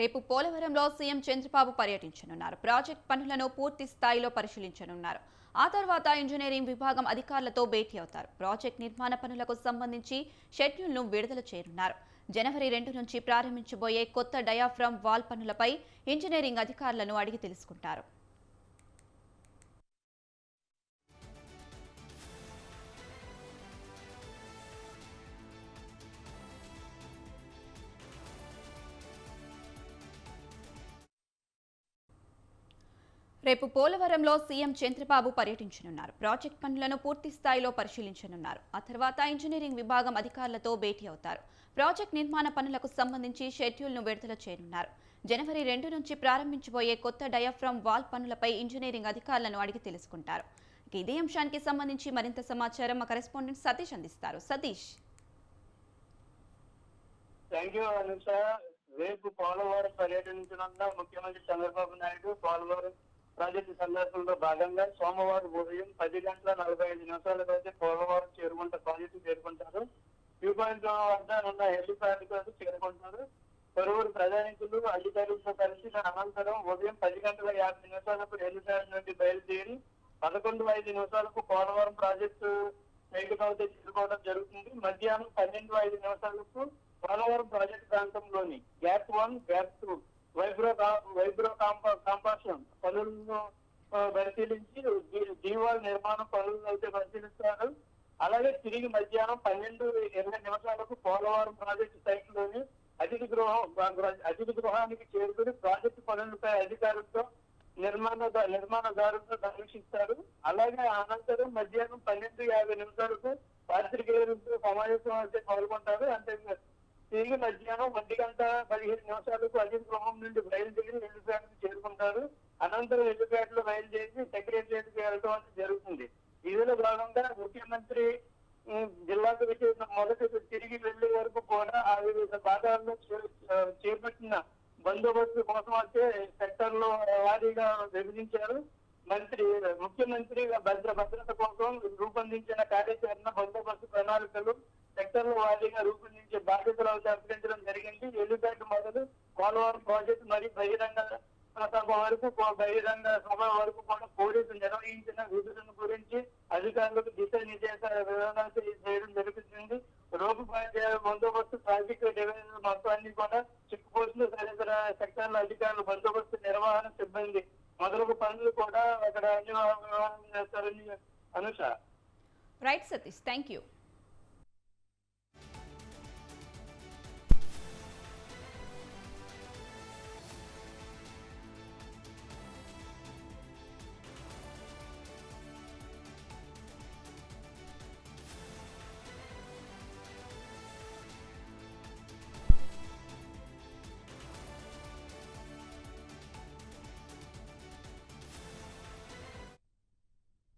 రేపు పోలవరంలో సీఎం చంద్రబాబు పర్యటించనున్నారు. ప్రాజెక్ట్ పనులను పూర్తి స్థాయిలో పరిశీలించనున్నారు. ఆ తర్వాత ఇంజనీరింగ్ విభాగం అధికారులతో భేటీ అవుతారు. ప్రాజెక్ట్ నిర్మాణ పనులకు సంబంధించి షెడ్యూల్ను విడుదల చేయనున్నారు. జనవరి రెండు నుంచి ప్రారంభించబోయే కొత్త డయాఫ్రామ్ వాల్ పనులపై ఇంజనీరింగ్ అధికారులను అడిగి తెలుసుకుంటారు. రేపు పోలవరంలో సీఎం చంద్రబాబు పర్యటించనున్నారు. ప్రాజెక్ట్ పనులను పూర్తి స్థాయిలో పరిశీలించనున్నారు. ఆ తర్వాత ఇంజనీరింగ్ విభాగం అధికారులతో భేటీ అవుతారు. ప్రాజెక్ట్ నిర్మాణ పనులకు సంబంధించి షెడ్యూల్ను విడుదల చేయనున్నారు. జనవరి రెండు నుంచి ప్రారంభించబోయే కొత్త డయాఫ్రామ్ వాల్ పనులపై ఇంజనీరింగ్ అధికారులను అడిగి తెలుసుకుంటారు. ఇదే అంశానికి సంబంధించి మరింత సమాచారం మా కరెస్పాండెంట్ సతీష్ అందిస్తారు. సతీష్. థ్యాంక్ యూ రేపు పోలవరం పర్యటించనున్న ముఖ్యమంత్రి చంద్రబాబు నాయుడు పోలవరం ప్రాజెక్టు సందర్భంలో భాగంగా సోమవారం ఉదయం పది గంటల నలభై ఐదు నిమిషాలకు అయితే పోలవరం చేరుకుంట ప్రాజెక్టు చేరుకుంటారు. వ్యూ పాయింట్ వద్ద ఉన్న హెలిప్యాడ్కు చేరుకుంటారు. పలువురు ప్రజానికులు అధికారులతో కలిసి అనంతరం ఉదయం పది గంటల యాభై నిమిషాలకు హెలిప్యాడ్ నుండి బయలుదేరి పదకొండు ఐదు నిమిషాలకు పోలవరం ప్రాజెక్టు సైట్ చేరుకోవడం జరుగుతుంది. మధ్యాహ్నం పన్నెండు ఐదు నిమిషాలకు పోలవరం ప్రాజెక్టు ప్రాంతంలోని gap one gap two vibro vibro Campa compaction పనులను పరిశీలించి జీవాల నిర్మాణం పనులను అయితే పరిశీలిస్తారు. అలాగే తిరిగి మధ్యాహ్నం పన్నెండు ఇరవై నిమిషాలకు పోలవరం ప్రాజెక్టు సైట్లోని అతిథి గృహం అతిథి గృహానికి చేరుకుని ప్రాజెక్టు పనులపై అధికారులతో నిర్మాణ నిర్మాణదారులతో సమీక్షిస్తారు. అలాగే అనంతరం మధ్యాహ్నం పన్నెండు యాభై నిమిషాలకు పాత్రికేయులతో సమావేశం అయితే పాల్గొంటారు. అంటే తిరిగి మధ్యాహ్నం ఒంటి గంట పదిహేను నిమిషాలకు అజిత్ గృహం నుండి బయలుదేరి ఎల్లుపేటకు చేరుకుంటారు. అనంతరం ఎల్లుపేటలో బయలుదేరి సెక్రటరియట్కి వెళ్ళడం అనేది జరుగుతుంది. ఇందులో భాగంగా ముఖ్యమంత్రి జిల్లాకు వచ్చేసిన మొదటి తిరిగి వెళ్ళే వరకు కూడా ఆ వివిధ భాగాల్లో చే- చేపట్టిన బందోబస్తు కోసం అయితే సెక్టర్లో వారీగా విభజించారు. మంత్రి ముఖ్యమంత్రి భద్ర భద్రత కోసం రూపొందించిన కార్యాచరణ బందోబస్తు ప్రణాళికలు సెక్టర్ల వారీగా రూపొందించారు. బాధ్యతలు అప్పగించడం జరిగింది. ఎల్లుపేట మొదలు పోలవరం ప్రాజెక్టు మరియు బహిరంగ సభ వరకు బహిరంగ సభ వరకు కూడా పోలీసులు నిర్వహించిన విధులను గురించి అధికారులకు దిశానిర్దేశ వివరణలు చేయడం జరుగుతుంది. రోడ్డు బందోబస్తు ట్రాఫిక్ డివిజన్ మొత్తాన్ని కూడా చెక్ పోస్టులు తదితర సెక్టర్ల అధికారులు బందోబస్తు నిర్వహణ సిబ్బంది మొదలగు పనులు కూడా అక్కడ అన్ని చేస్తారని Anusha right Satish thank you